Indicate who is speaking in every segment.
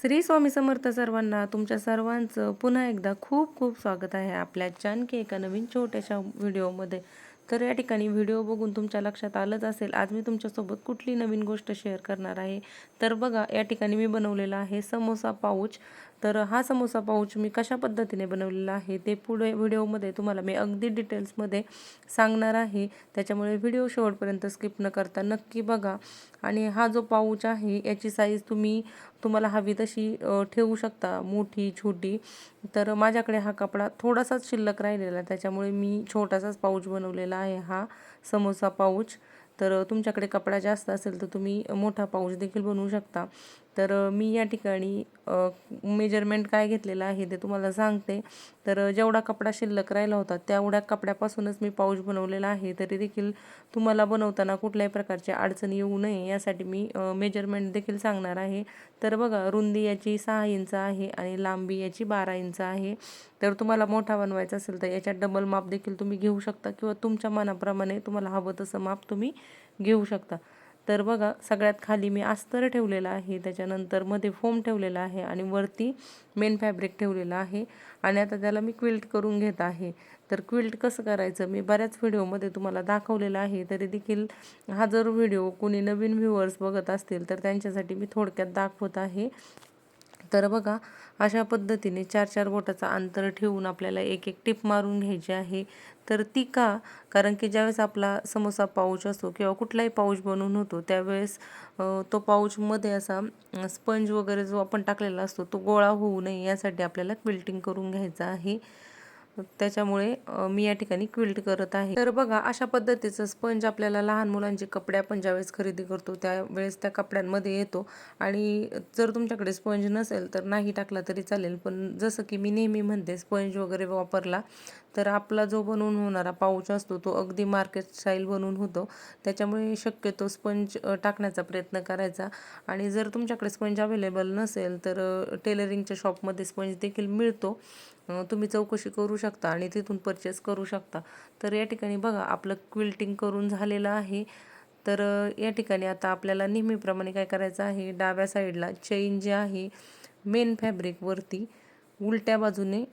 Speaker 1: श्री स्वामी समर्थ सर्वांना तुमच्या सर्वांचं पुन्हा एकदा खूप खूप स्वागत आहे आपल्या जानकी एका नवीन छोट्याशा व्हिडिओमध्ये. तर या ठिकाणी व्हिडिओ बघून तुमच्या लक्षात आलंच असेल आज मी तुमच्यासोबत कुठली नवीन गोष्ट शेअर करणार आहे? तर बघा या ठिकाणी मी बनवलेला आहे समोसा पाऊच. तर हा समोसा पाऊच मी कशा पद्धतीने बनवलेला आहे ते पुढे व्हिडिओमध्ये तुम्हाला मी अगदी डिटेल्समध्ये सांगणार आहे. त्याच्यामुळे व्हिडिओ शेवटपर्यंत स्किप न करता नक्की बघा. आणि हा जो पाऊच आहे याची साईज तुम्ही तुम्हाला हवी तशी ठेवू शकता मोठी छोटी. तर माझ्याकडे हा कपडा थोडासाच शिल्लक राहिलेला त्याच्यामुळे मी छोटासाच पाऊच बनवलेला आहे हा समोसा पाऊच. तर तुमच्याकडे कपडा जास्त असेल तर तुम्ही मोठा पाऊच देखील बनवू शकता. तर मी या ठिकाणी मेजरमेंट काय घेतलेलं आहे ते तुम्हाला सांगते. तर जेवढा कपडा शिल्लक राहिला होता तेवढ्या कपड्यापासूनच मी पाऊच बनवलेला आहे. तरी देखील तुम्हाला बनवताना कुठल्याही प्रकारची अडचण येऊ नये यासाठी मी मेजरमेंट देखील सांगणार आहे. तर बघा रुंदी याची सहा इंच आहे आणि लांबी याची बारा इंच आहे. तर तुम्हाला मोठा बनवायचा असेल तर याच्यात डबल माप देखील तुम्ही घेऊ शकता किंवा तुमच्या मनाप्रमाणे तुम्हाला हवं तसं माप तुम्ही घेऊ शकता. तर बघा सगळ्यात खाली मी अस्तर ठेवलेला आहे त्याच्यानंतरमध्ये फोम ठेवलेला आहे आणि वरती मेन फॅब्रिक ठेवलेलं आहे. आणि आता त्याला मी क्विल्ट करून घेत आहे. तर क्विल्ट कसं करायचं? मी बऱ्याच व्हिडिओमध्ये तुम्हाला दाखवलेलं आहे. तरी देखील हा जर व्हिडिओ कोणी नवीन व्ह्युअर्स बघत असतील तर त्यांच्यासाठी मी थोडक्यात दाखवत आहे. तर बघा अशा पद्धतीने चार चार बोटाचं अंतर ठेवून आपल्याला एक एक टिप मारून घ्यायची आहे. तर ती का? कारण की ज्यावेळेस आपला समोसा पाऊच असतो किंवा कुठलाही पाऊच बनवून होतो त्यावेळेस तो पाऊचमध्ये असा स्पंज वगैरे जो आपण टाकलेला असतो तो गोळा होऊ नये यासाठी आपल्याला क्विल्टिंग करून घ्यायचं आहे. त्याच्यामुळे मी या ठिकाणी क्विल्ट करत आहे. तर बघा अशा पद्धतीचं स्पंज आपल्याला लहान मुलांचे कपडे आपण ज्यावेळेस खरेदी करतो त्यावेळेस त्या कपड्यांमध्ये येतो. आणि जर तुमच्याकडे स्पंज नसेल तर नाही टाकला तरी चालेल. पण जसं की मी नेहमी म्हणते स्पंज वगैरे वापरला तर आपला जो बनवून होणारा पाऊच असतो तो अगदी मार्केट स्टाईल बनवून होतो. त्याच्यामुळे शक्यतो स्पंज टाकण्याचा प्रयत्न करायचा. आणि जर तुमच्याकडे स्पंज अवेलेबल नसेल तर टेलरिंगच्या शॉपमध्ये स्पंज देखील मिळतो. तुम्ही चौकशी करू शकता आणि तिथून परचेस करू शकता. तर या ठिकाणी बघा आपलं क्विल्टिंग करून झालेलं आहे. तर या ठिकाणी आता आपल्याला नेहमीप्रमाणे काय करायचं आहे? डाव्या साईडला चेन जे आहे मेन फॅब्रिकवरती उलट्या बाजूने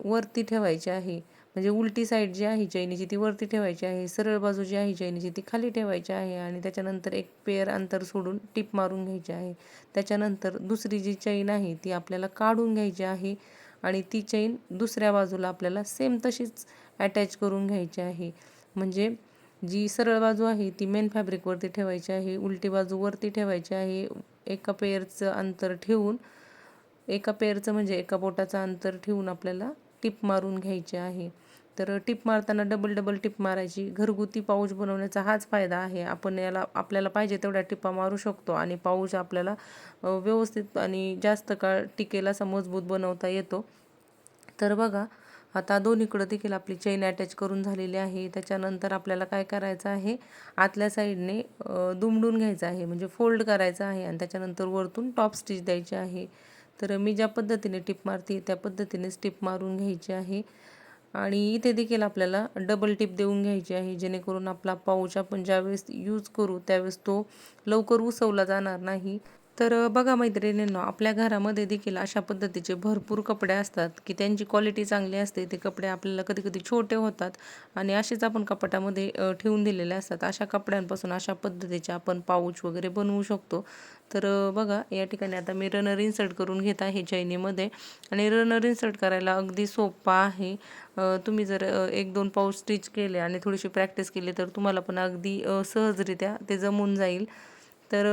Speaker 1: वरती ठेवायची आहे. म्हणजे उलटी साईड जी आहे चैनीची ती वरती ठेवायची आहे. सरळ बाजू जी आहे चैनीची ती खाली ठेवायची आहे आणि त्याच्यानंतर एक पेअर अंतर सोडून टिप मारून घ्यायची आहे. त्याच्यानंतर दुसरी जी चैन आहे ती आपल्याला काढून घ्यायची आहे आणि ती चैन दुसऱ्या बाजूला आपल्याला सेम तशीच अटॅच करून घ्यायची आहे. म्हणजे जी सरळ बाजू आहे ती मेन फॅब्रिकवरती ठेवायची आहे. उलटी बाजू वरती ठेवायची आहे. एका पेअरचं अंतर ठेवून एका पेअरचं म्हणजे एका बोटाचं अंतर ठेवून आपल्याला टिप मारून घ्यायची आहे. तर टिप मारताना डबल डबल टिप मारायची. घरगुती पाऊच बनवण्याचा हाच फायदा आहे. आपण याला आपल्याला पाहिजे तेवढ्या टिपा मारू शकतो आणि पाऊच आपल्याला व्यवस्थित आणि जास्त काळ टिकेला असा मजबूत बनवता येतो. तर बघा आता दोन्हीकडं देखील आपली चेन अटॅच करून झालेली आहे. त्याच्यानंतर आपल्याला काय करायचं आहे? आतल्या साईडने दुमडून घ्यायचं आहे. म्हणजे फोल्ड करायचं आहे आणि त्याच्यानंतर वरतून टॉप स्टिच द्यायची आहे. तर मी ज्या पद्धतीने टिप मारते त्या पद्धतीनेच टिप मारून घ्यायची आहे. आणि इथे देखील आपल्याला डबल टिप देऊन घ्यायची आहे जेणेकरून आपला पाऊच आपण ज्यावेळेस यूज करू त्यावेळेस तो लवकर उसवला जाणार नाही. तर बघा मैत्रिणींनो आपल्या घरामध्ये देखील अशा पद्धतीचे भरपूर कपडे असतात की त्यांची क्वालिटी चांगली असते. ते कपडे आपल्याला कधी कधी छोटे होतात आणि असेच आपण कपाटामध्ये ठेवून दिलेले असतात. अशा कपड्यांपासून अशा पद्धतीचे आपण पाऊच वगैरे बनवू शकतो. तर बघा या ठिकाणी आता मी रनर इन्सर्ट करून घेत आहे चैनीमध्ये आणि रनर इन्सर्ट करायला अगदी सोपा आहे. तुम्ही जर एक दोन पाऊच स्टिच केले आणि थोडीशी प्रॅक्टिस केली तर तुम्हाला पण अगदी सहजरित्या ते जमून जाईल. तर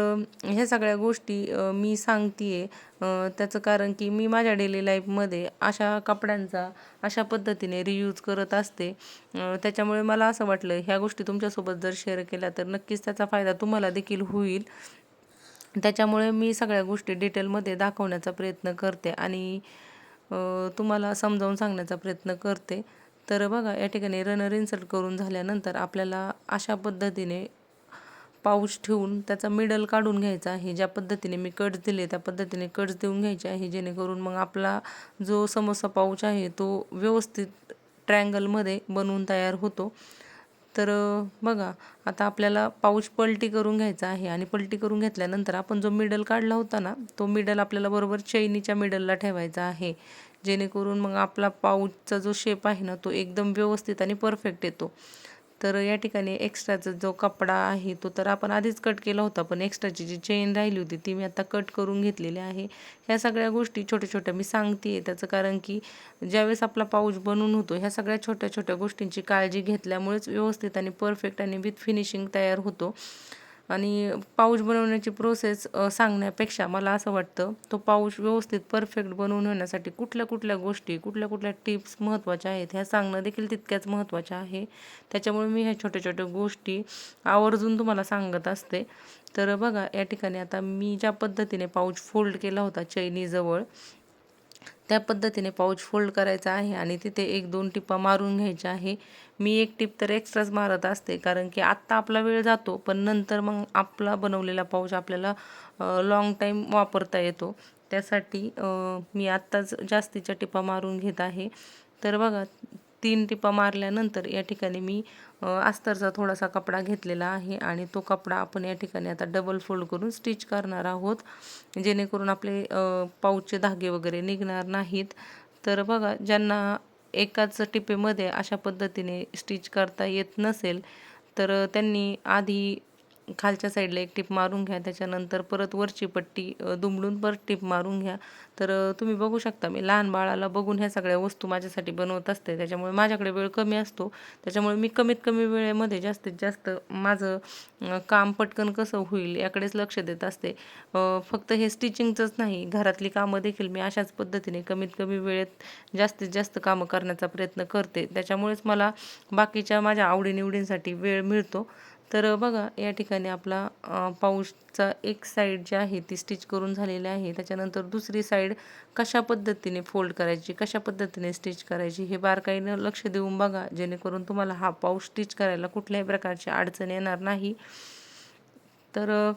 Speaker 1: ह्या सगळ्या गोष्टी मी सांगते आहे त्याचं कारण की मी माझ्या डेली लाईफमध्ये अशा कपड्यांचा अशा पद्धतीने रियूज करत असते. त्याच्यामुळे मला असं वाटलं ह्या गोष्टी तुमच्यासोबत जर शेअर केल्या तर नक्कीच त्याचा फायदा तुम्हाला देखील होईल. त्याच्यामुळे मी सगळ्या गोष्टी डिटेलमध्ये दाखवण्याचा प्रयत्न करते आणि तुम्हाला समजावून सांगण्याचा प्रयत्न करते. तर बघा या ठिकाणी रनर इन्सर्ट करून झाल्यानंतर आपल्याला अशा पद्धतीने पाऊच ठेवून त्याचा मिडल काढून घ्यायचा. आहे ज्या पद्धतीने मी कट्स दिले त्या पद्धतीने कट्स देऊन घ्यायचे आहे. जेणेकरून मग आपला जो समोसा पाऊच आहे तो व्यवस्थित ट्रँगलमध्ये बनवून तयार होतो. तर बघा आता आपल्याला पाऊच पलटी करून घ्यायचा आहे आणि पलटी करून घेतल्यानंतर आपण जो मिडल काढला होता ना तो मिडल आपल्याला बरोबर चैनीच्या मिडलला ठेवायचा आहे. जेणेकरून मग आपला पाऊचचा जो शेप आहे ना तो एकदम व्यवस्थित आणि परफेक्ट येतो. तर या ठिकाणी एक्स्ट्राचा जो कपडा आहे तो तर आपण आधीच कट केला होता पण एक्स्ट्राची जी चेन राहिली होती ती मी आता कट करून घेतलेली आहे. ह्या सगळ्या गोष्टी छोट्या छोट्या मी सांगते त्याचं कारण की ज्यावेळेस आपला पाऊच बनून होतो ह्या सगळ्या छोट्या छोट्या गोष्टींची काळजी घेतल्यामुळेच व्यवस्थित आणि परफेक्ट आणि विथ फिनिशिंग तयार होतो. आणि पाऊच बनवण्याची प्रोसेस सांगण्यापेक्षा मला असं वाटतं तो पाऊच व्यवस्थित परफेक्ट बनवून होण्यासाठी कुठल्या कुठल्या गोष्टी कुठल्या कुठल्या टिप्स महत्त्वाच्या आहेत ह्या सांगणं देखील तितक्याच महत्त्वाच्या आहे. त्याच्यामुळे मी ह्या छोट्या छोट्या गोष्टी आवर्जून तुम्हाला सांगत असते. तर बघा या ठिकाणी आता मी ज्या पद्धतीने पाऊच फोल्ड केला होता चैनीजवळ त्या पद्धतीने पाऊच फोल्ड करायचा आहे आणि तिथे एक दोन टिपा मारून घ्यायच्या आहे. मी एक टिप तर एक्स्ट्राच मारत असते कारण की आत्ता आपला वेळ जातो पण नंतर मग आपला बनवलेला पाऊच आपल्याला लाँग टाईम वापरता येतो. त्यासाठी मी आत्ताच जास्तीच्या टिपा मारून घेत आहे. तर बघा तीन टिपा मारल्यानंतर या ठिकाणी मी अस्तरचा थोडासा कपडा घेतलेला आहे आणि तो कपडा आपण या ठिकाणी आता डबल फोल्ड करून स्टिच करणार आहोत. जेणेकरून आपले पाऊचचे धागे वगैरे निघणार नाहीत. तर बघा ज्यांना एकाच टिपेमध्ये अशा पद्धतीने स्टिच करता येत नसेल तर त्यांनी आधी खालच्या साईडला एक टिप मारून घ्या त्याच्यानंतर परत वरची पट्टी दुमडून परत टिप मारून घ्या. तर तुम्ही बघू शकता मी लहान बाळाला बघून ह्या सगळ्या वस्तू माझ्यासाठी बनवत असते. त्याच्यामुळे माझ्याकडे वेळ कमी असतो. त्याच्यामुळे मी कमीत कमी वेळेमध्ये जास्तीत जास्त माझं काम पटकन कसं होईल याकडेच लक्ष देत असते. फक्त हे स्टिचिंगचंच नाही घरातली कामं देखील मी अशाच पद्धतीने कमीत कमी वेळेत जास्तीत जास्त कामं करण्याचा प्रयत्न करते. त्याच्यामुळेच मला बाकीच्या माझ्या आवडीनिवडींसाठी वेळ मिळतो. तर बघा या ठिकाणी आपला पाऊसचा एक साईड जी आहे ती स्टिच करून झालेली आहे. त्याच्यानंतर दुसरी साईड कशा पद्धतीने फोल्ड करायची कशा पद्धतीने स्टिच करायची हे बारकाईनं लक्ष देऊन बघा. जेणेकरून तुम्हाला हा पाऊस स्टिच करायला कुठल्याही प्रकारची अडचण येणार नाही. तर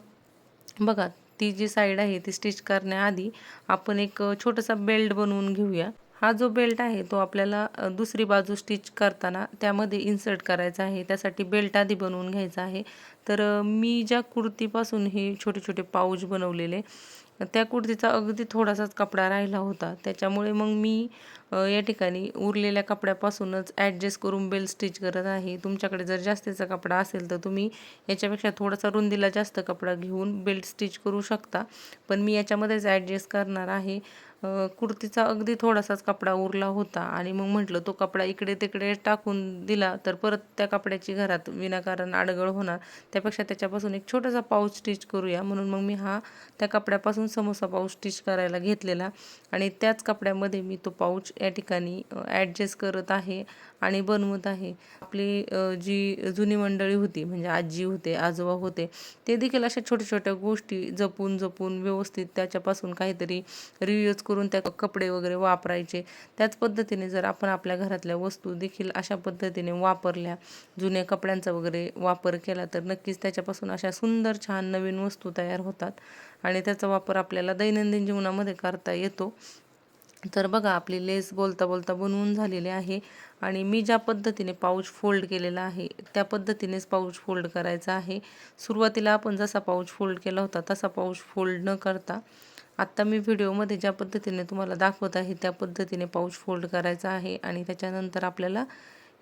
Speaker 1: बघा ती जी साईड आहे ती स्टिच करण्याआधी आपण एक छोटासा बेल्ट बनवून घेऊया. हा जो बेल्ट आहे तो आपल्याला दुसरी बाजू स्टिच करताना त्यामध्ये इन्सर्ट करायचा आहे. त्यासाठी बेल्ट आधी बनवून घ्यायचा आहे. तर मी ज्या कुर्तीपासून हे छोटे छोटे पाऊच बनवलेले त्या कुर्तीचा अगदी थोडासाच कपडा राहिला होता. त्याच्यामुळे मग मी या ठिकाणी उरलेल्या कपड्यापासूनच ॲडजस्ट करून बेल्ट स्टिच करत आहे. तुमच्याकडे जर जास्तीचा कपडा असेल तर तुम्ही याच्यापेक्षा थोडासा रुंदीला जास्त कपडा घेऊन बेल्ट स्टिच करू शकता. पण मी याच्यामध्येच ॲडजस्ट करणार आहे. कुर्तीचा अगदी थोडासाच कपडा उरला होता आणि मग म्हटलं तो कपडा इकडे तिकडे टाकून दिला तर परत त्या कपड्याची घरात विनाकारण आडगळ होणार. त्यापेक्षा त्याच्यापासून एक छोटासा पाऊच स्टिच करूया म्हणून मग मी हा त्या कपड्यापासून समोसा पाऊच स्टिच करायला घेतलेला आणि त्याच कपड्यामध्ये मी तो पाऊच या ठिकाणी ॲडजस्ट करत आहे आणि बनवत आहे. आपली जी जुनी मंडळी होती म्हणजे आजी होते आजोबा होते ते देखील अशा छोट्या छोट्या गोष्टी जपून जपून व्यवस्थित त्याच्यापासून काहीतरी रियूज करून त्या कपडे वगैरे वापरायचे. त्याच पद्धतीने जर आपण आपल्या घरातल्या वस्तू देखील अशा पद्धतीने वापरल्या जुन्या कपड्यांचा वगैरे वापर केला तर नक्कीच त्याच्यापासून अशा सुंदर छान नवीन वस्तू तयार होतात. आणि त्याचा वापर आपल्याला दैनंदिन जीवनामध्ये करता येतो. तर बघा आपली लेस बोलता बोलता बनवून झालेली आहे. आणि मी ज्या पद्धतीने पाऊच फोल्ड केलेला आहे त्या पद्धतीनेच पाऊच फोल्ड करायचा आहे. सुरुवातीला आपण जसा पाऊच फोल्ड केला होता तसा पाऊच फोल्ड न करता आत्ता मी व्हिडिओमध्ये ज्या पद्धतीने तुम्हाला दाखवत आहे त्या पद्धतीने पाऊच फोल्ड करायचा आहे आणि त्याच्यानंतर आपल्याला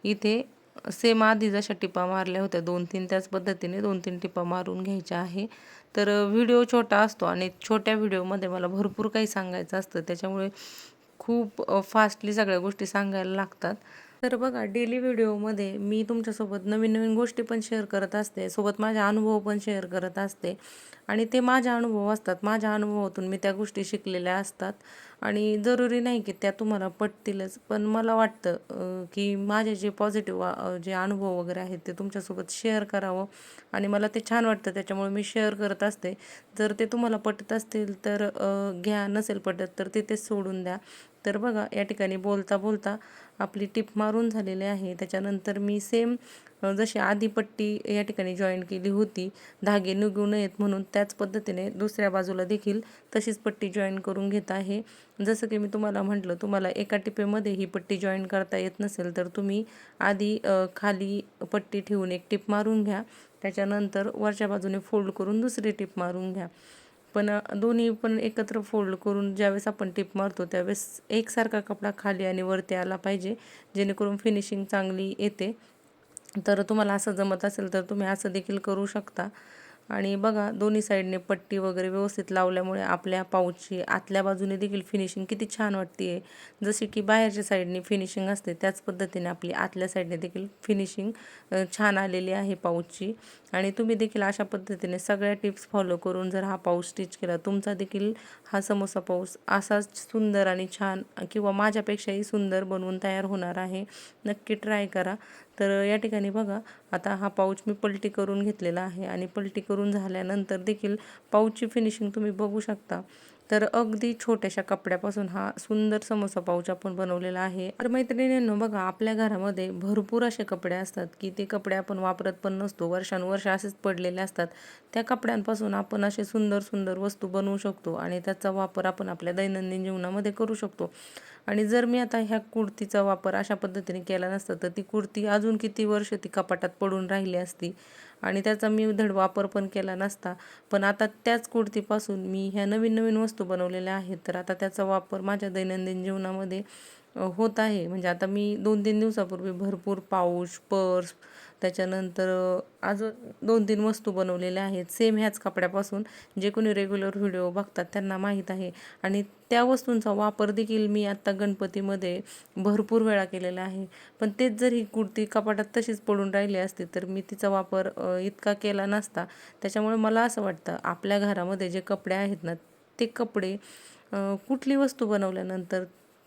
Speaker 1: इथे सेम आधी जशा टिपा मारल्या होत्या दोन तीन त्याच पद्धतीने दोन तीन टिपा मारून घ्यायच्या आहे. तर व्हिडिओ छोटा असतो आणि छोट्या व्हिडिओमध्ये मला भरपूर काही सांगायचं असतं. त्याच्यामुळे खूप फास्टली सगळ्या गोष्टी सांगायला लागतात. तर बघा डेली व्हिडिओमध्ये मी तुमच्यासोबत नवीन नवीन गोष्टी पण शेअर करत असते. सोबत माझा अनुभव पण शेअर करत असते. आणि ते माझ्या अनुभव असतात. माझ्या अनुभवातून मी त्या गोष्टी शिकलेल्या असतात. आणि जरुरी नाही की त्या तुम्हाला पटतीलच. पण मला वाटतं की माझे जे पॉझिटिव्ह जे अनुभव वगैरे आहेत ते तुमच्यासोबत शेअर करावं. आणि मला ते छान वाटतं. त्याच्यामुळे मी शेअर करत असते. जर ते तुम्हाला पटत असतील तर घ्या. नसेल पटत तर ते सोडून द्या. तर बघा या ठिकाणी बोलता बोलता आपली टिप मारून झालेली आहे. त्याच्यानंतर मी सेम जशी आधी पट्टी या ठिकाणी जॉईन केली होती धागे निघू नयेत म्हणून त्याच पद्धतीने दुसऱ्या बाजूला देखील तशीच पट्टी जॉईन करून घेत आहे. जसं की मी तुम्हाला म्हटलं तुम्हाला एका टिपेमध्ये ही पट्टी जॉईन करता येत नसेल तर तुम्ही आधी खाली पट्टी ठेवून एक टिप मारून घ्या. त्याच्यानंतर वरच्या बाजूने फोल्ड करून दुसरी टिप मारून घ्या. पण दोन्ही पण एकत्र फोल्ड करून ज्यावेळेस आपण टिप मारतो त्यावेळेस एकसारखा कपडा खाली आणि वरती आला पाहिजे जेणेकरून फिनिशिंग चांगली येते. तर तुम्हाला असं जमत असेल तर तुम्ही असं देखील करू शकता. आणि बघा दोन्ही साईडने पट्टी वगैरे व्यवस्थित लावल्यामुळे आपल्या पाऊचची आतल्या बाजूने देखील फिनिशिंग किती छान वाटते आहे जशी की बाहेरच्या साईडने फिनिशिंग असते त्याच पद्धतीने आपली आतल्या साईडने देखील फिनिशिंग छान आलेली आहे पाऊचची आणि तुम्ही देखील अशा पद्धतीने सगळ्या टिप्स फॉलो करून जर हा पाऊस स्टिच केला तुमचा देखील हा समोसा पाऊस असाच सुंदर आणि छान किंवा माझ्यापेक्षाही सुंदर बनवून तयार होणार आहे. नक्की ट्राय करा. तर या ठिकाणी बघा आता हा पाऊच मी पलटी करून घेतलेला आहे आणि पलटी करून झाल्यानंतर देखील पाऊचची फिनिशिंग तुम्ही बघू शकता. तर अगदी छोट्याशा कपड्यापासून हा सुंदर समोसा पाऊच आपण बनवलेला आहे. तर मैत्रिणींनो बघा आपल्या घरामध्ये भरपूर असे कपडे असतात की ते कपडे आपण वापरत पण नसतो. वर्षानुवर्ष असेच पडलेले असतात. त्या कपड्यांपासून आपण असे सुंदर सुंदर वस्तू बनवू शकतो आणि त्याचा वापर आपण आपल्या दैनंदिन जीवनामध्ये करू शकतो. आणि जर मी आता ह्या कुर्तीचा वापर अशा पद्धतीने केला नसता तर ती कुर्ती अजून किती वर्ष ती कपाटात पडून राहिली असती? आणि त्याचा मी धड वापर पण केला नसता. पण आता त्याच कुर्तीपासून मी ह्या नवीन नवीन वस्तू बनवलेल्या आहेत. तर आता त्याचा वापर माझ्या दैनंदिन जीवनामध्ये होत आहे. म्हणजे आता मी दोन तीन दिवसापूर्वी भरपूर पाऊच पर्स त्याच्यानंतर अजून दोन तीन वस्तू बनवलेल्या आहेत. सेम ह्याच कपड्यापासून जे कोणी रेग्युलर व्हिडिओ बघतात त्यांना माहीत आहे. आणि त्या वस्तूंचा वापर देखील मी आत्ता गणपतीमध्ये भरपूर वेळा केलेला आहे. पण तेच जर ही कुर्ती कपाटात तशीच पडून राहिली असती तर मी तिचा वापर इतका केला नसता. त्याच्यामुळे मला असं वाटतं आपल्या घरामध्ये जे कपडे आहेत ना ते कपडे कुठली वस्तू बनवल्यानंतर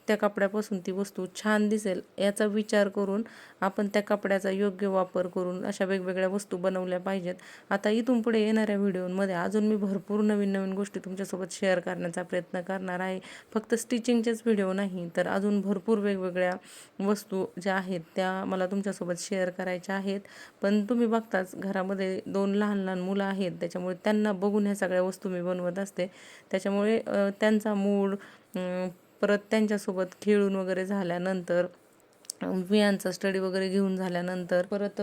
Speaker 1: त्या कपड्यापासून ती वस्तू छान दिसेल याचा विचार करून आपण त्या कपड्याचा योग्य वापर करून अशा वेगवेगळ्या वस्तू बनवल्या पाहिजेत. आता इथून पुढे येणाऱ्या व्हिडिओमध्ये अजून मी भरपूर नवीन नवीन गोष्टी तुमच्यासोबत शेअर करण्याचा प्रयत्न करणार आहे. फक्त स्टिचिंगचेच व्हिडिओ नाही तर अजून भरपूर वेगवेगळ्या वस्तू ज्या आहेत त्या मला तुमच्यासोबत शेअर करायच्या आहेत. पण तुम्ही बघताच घरामध्ये दोन लहान लहान मुलं आहेत त्याच्यामुळे त्यांना बघून ह्या सगळ्या वस्तू मी बनवत असते. त्याच्यामुळे त्यांचा मूड परत त्यांच्यासोबत खेळून वगैरे झाल्यानंतर वियांचा स्टडी वगैरे घेऊन झाल्यानंतर परत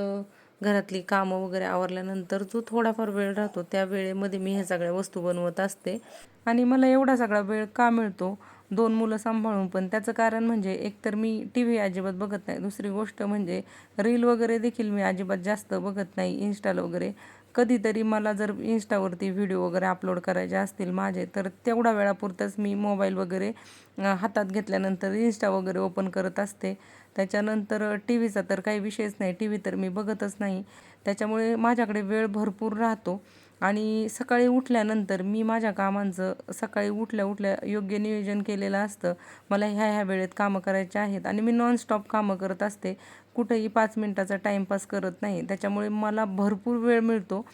Speaker 1: घरातली कामं वगैरे आवरल्यानंतर जो थोडाफार वेळ राहतो त्या वेळेमध्ये मी ह्या सगळ्या वस्तू बनवत असते. आणि मला एवढा सगळा वेळ का मिळतो? दोन मुलं सांभाळून. पण त्याचं कारण म्हणजे एकतर मी टी व्ही अजिबात बघत नाही. दुसरी गोष्ट म्हणजे रील वगैरे देखील मी अजिबात जास्त बघत नाही इन्स्टाला वगैरे. कधीतरी मला जर इन्स्टावरती व्हिडिओ वगैरे अपलोड करायचे असतील माझे तर तेवढा वेळापुरतंच मी मोबाईल वगैरे हातात घेतल्यानंतर इन्स्टा वगैरे ओपन करत असते. त्याच्यानंतर टी व्हीचा तर काही विषयच नाही. टी व्ही तर मी बघतच नाही. त्याच्यामुळे माझ्याकडे वेळ भरपूर राहतो. आणि सकाळी उठल्यानंतर मी माझ्या कामांचं सकाळी उठल्या उठल्या योग्य नियोजन केलेलं असतं. मला ह्या ह्या वेळेत कामं करायचे आहेत. आणि मी नॉनस्टॉप कामं करत असते. कुठेही पाच मिनटाचा टाईमपास करत नाही. त्याच्यामुळे मला भरपूर वेळ मिळतो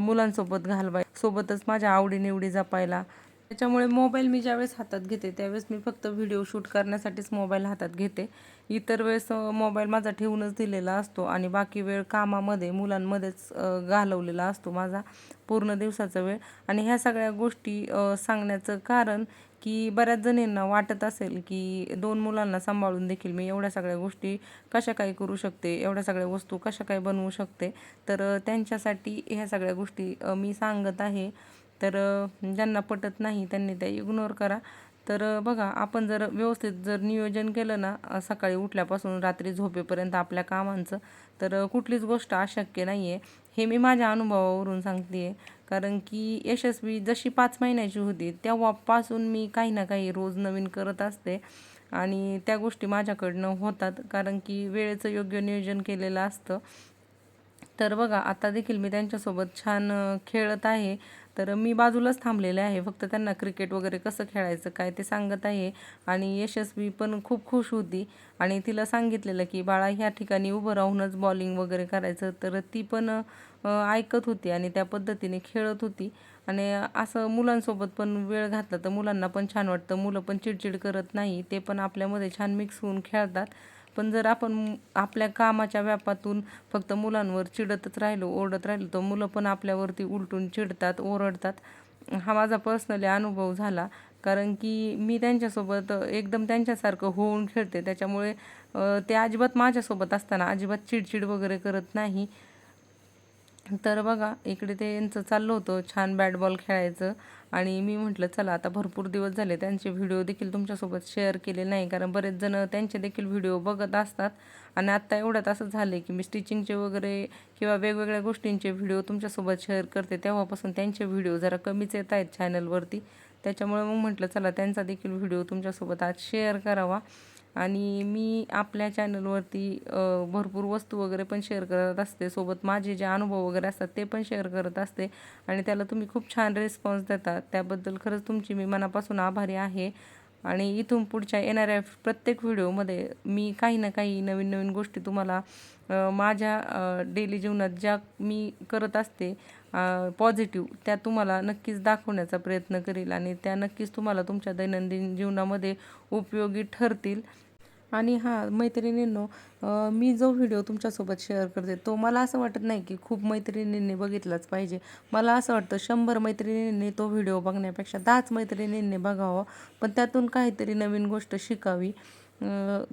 Speaker 1: मुलांसोबत घालवाय सोबतच माझ्या आवडीनिवडी जपायला. त्याच्यामुळे मोबाईल मी ज्यावेळेस हातात घेते त्यावेळेस मी फक्त व्हिडिओ शूट करण्यासाठीच मोबाईल हातात घेते. इतर वेळेस मोबाईल माझा ठेवूनच दिलेला असतो आणि बाकी वेळ कामामध्ये मुलांमध्येच घालवलेला असतो माझा पूर्ण दिवसाचा वेळ. आणि ह्या सगळ्या गोष्टी सांगण्याचं कारण की बऱ्याच जणींना वाटत असेल की दोन मुलांना सांभाळून देखील मी एवढ्या सगळ्या गोष्टी कशा काय करू शकते एवढ्या सगळ्या वस्तू कशा काय बनवू शकते. तर त्यांच्यासाठी ह्या सगळ्या गोष्टी मी सांगत आहे. तर ज्यांना पटत नाही त्यांनी त्या इग्नोर करा. तर बघा आपण जर व्यवस्थित जर नियोजन केलं ना सकाळी उठल्यापासून रात्री झोपेपर्यंत आपल्या कामांचं तर कुठलीच गोष्ट अशक्य नाही आहे हे मी माझ्या अनुभवावरून सांगते आहे कारण की यशस्वी जशी पाच महिन्याची होती तेव्हापासून मी काही ना काही रोज नवीन करत असते. आणि त्या गोष्टी माझ्याकडनं होतात. कारण की वेळेचं योग्य नियोजन केलेलं असतं. तर बघा आता देखील मी त्यांच्यासोबत छान खेळत आहे. तर मी बाजूलाच थांबलेले आहे. फक्त त्यांना क्रिकेट वगैरे कसं खेळायचं काय ते सांगत आहे. आणि यशस्वी पण खूप खुश होती. आणि तिला सांगितलेलं की बाळा ह्या ठिकाणी उभं राहूनच बॉलिंग वगैरे करायचं. तर ती पण ऐकत होती आणि त्या पद्धतीने खेळत होती. आणि असं मुलांसोबत पण वेळ घातला तर मुलांना पण छान वाटतं. मुलं पण चिडचिड करत नाही. ते पण आपल्यामध्ये छान मिक्स होऊन खेळतात. पण जर आपण आपल्या कामाच्या व्यापातून फक्त मुलांवर चिडतच राहिलो ओरडत राहिलो तर मुलं पण आपल्यावरती उलटून चिडतात ओरडतात. हा माझा पर्सनली अनुभव झाला. कारण की मी त्यांच्यासोबत एकदम त्यांच्यासारखं होऊन खेळते. त्याच्यामुळे ते अजिबात माझ्यासोबत असताना अजिबात चिडचिड वगैरे करत नाही. तर बघा इकडे ते यांचं चाललं होतं छान बॅट बॉल खेळायचं. आणि मी म्हटलं चला आता भरपूर दिवस झाले त्यांचे व्हिडिओ देखील तुमच्यासोबत शेअर केले नाही कारण बरेच जण त्यांचे देखील व्हिडिओ बघत असतात. आणि आत्ता एवढ्यात असं झालं की मी स्टिचिंगचे वगैरे किंवा वेगवेगळ्या गोष्टींचे व्हिडिओ तुमच्यासोबत शेअर करते तेव्हापासून त्यांचे व्हिडिओ जरा कमीच येत आहेत चॅनलवरती त्याच्यामुळे मग म्हटलं चला त्यांचा देखील व्हिडिओ तुमच्यासोबत आज शेअर करावा. आणि मी आपल्या चॅनलवरती भरपूर वस्तू वगैरे पण शेअर करत असते. सोबत माझे जे अनुभव वगैरे असतात ते पण शेअर करत असते. आणि त्याला तुम्ही खूप छान रिस्पॉन्स देता. त्याबद्दल खरंच तुमची मी मनापासून आभारी आहे. आणि इथून पुढच्या येणाऱ्या प्रत्येक व्हिडिओमध्ये मी काही ना काही नवीन नवीन गोष्टी तुम्हाला माझ्या डेली जीवनात ज्या मी करत असते पॉझिटिव्ह त्या तुम्हाला नक्कीच दाखवण्याचा प्रयत्न करेल. आणि त्या नक्कीच तुम्हाला तुमच्या दैनंदिन जीवनामध्ये उपयोगी ठरतील. आणि हां मैत्रिणींनो मी जो व्हिडिओ तुमच्यासोबत शेअर करते तो मला असं वाटत नाही की खूप मैत्रिणींनी बघितलाच पाहिजे. मला असं वाटतं शंभर मैत्रिणींनी तो व्हिडिओ बघण्यापेक्षा दहाच मैत्रिणींनी बघावं पण त्यातून काहीतरी नवीन गोष्ट शिकावी.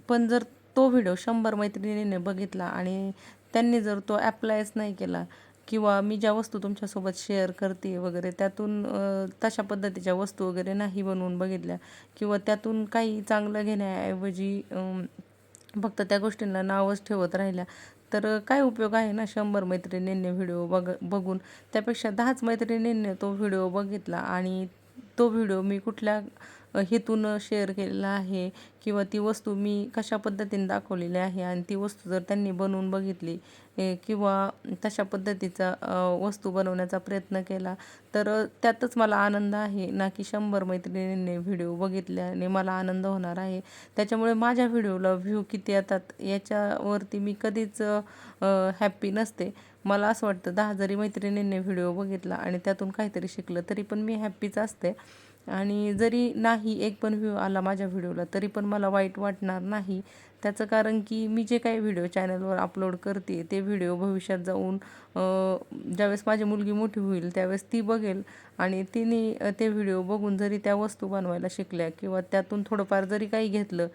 Speaker 1: पण जर तो व्हिडिओ शंभर मैत्रिणींनी बघितला आणि त्यांनी जर तो ॲप्लायच नाही केला किंवा मी ज्या वस्तू तुमच्यासोबत शेअर करते वगैरे त्यातून तशा पद्धतीच्या वस्तू वगैरे नाही बनवून बघितल्या. किंवा त्यातून काही चांगलं घेण्याऐवजी फक्त त्या गोष्टींना नावच ठेवत राहिल्या. तर काय उपयोग आहे ना शंभर मैत्रिणींनी व्हिडिओ बघ बघून? त्यापेक्षा दहाच मैत्रिणींनी तो व्हिडिओ बघितला आणि तो व्हिडिओ मी कुठल्या हेतून शेअर केलेला आहे किंवा ती वस्तू मी कशा पद्धतीने दाखवलेली आहे आणि ती वस्तू जर त्यांनी बनवून बघितली किंवा तशा पद्धतीचा वस्तू बनवण्याचा प्रयत्न केला तर त्यातच मला आनंद आहे ना की शंभर मैत्रिणींनी व्हिडिओ बघितल्याने मला आनंद होणार आहे. त्याच्यामुळे माझ्या व्हिडिओला व्ह्यू किती येतात याच्यावरती मी कधीच हॅप्पी नसते. मला असं वाटतं दहा जरी मैत्रिणींनी व्हिडिओ बघितला आणि त्यातून काहीतरी शिकलं तरी पण मी हॅप्पीच असते. आणि जरी नाही एक पण व्ह्यू आला माझ्या व्हिडिओला तरी पण मला वाईट वाटणार नाही. त्याचं कारण की मी जे काही व्हिडिओ चॅनलवर अपलोड करते ते व्हिडिओ भविष्यात जाऊन ज्यावेळेस माझी मुलगी मोठी होईल त्यावेळेस ती बघेल. आणि तिने ते व्हिडिओ बघून जरी त्या वस्तू बनवायला शिकल्या किंवा त्यातून थोडंफार जरी काही घेतलं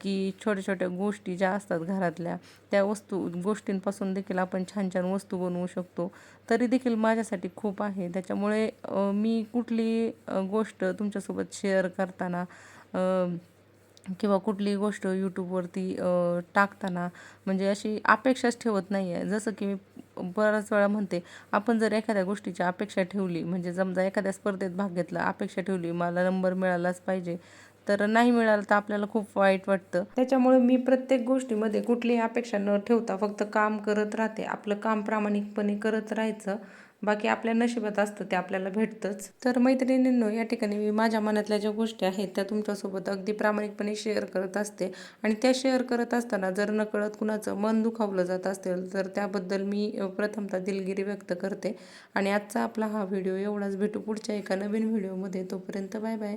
Speaker 1: की छोट्या छोट्या गोष्टी ज्या असतात घरातल्या त्या वस्तू गोष्टींपासून देखील आपण छान छान वस्तू बनवू शकतो. तरी देखील माझ्यासाठी खूप आहे. त्याच्यामुळे मी कुठली गोष्ट तुमच्यासोबत शेअर करताना किंवा कुठलीही गोष्ट यूट्यूबवरती टाकताना म्हणजे अशी अपेक्षाच ठेवत नाही आहे जसं की मी बऱ्याच वेळा म्हणते आपण जर एखाद्या गोष्टीची अपेक्षा ठेवली म्हणजे समजा एखाद्या स्पर्धेत भाग घेतला अपेक्षा ठेवली मला नंबर मिळालाच पाहिजे तर नाही मिळालं तर आपल्याला खूप वाईट वाटतं. त्याच्यामुळे मी प्रत्येक गोष्टीमध्ये कुठलीही अपेक्षा न ठेवता फक्त काम करत राहते. आपलं काम प्रामाणिकपणे करत राहायचं. बाकी आपल्या नशिबात असतं ते आपल्याला भेटतंच. तर मैत्रिणींनो या ठिकाणी मी माझ्या मनातल्या ज्या गोष्टी आहेत त्या तुमच्यासोबत अगदी प्रामाणिकपणे शेअर करत असते. आणि त्या शेअर करत असताना जर नकळत कुणाचं मन दुखावलं जात असेल तर त्याबद्दल मी प्रथमतः दिलगिरी व्यक्त करते. आणि आजचा आपला हा व्हिडिओ एवढाच. भेटू पुढच्या एका नवीन व्हिडिओमध्ये तोपर्यंत बाय बाय.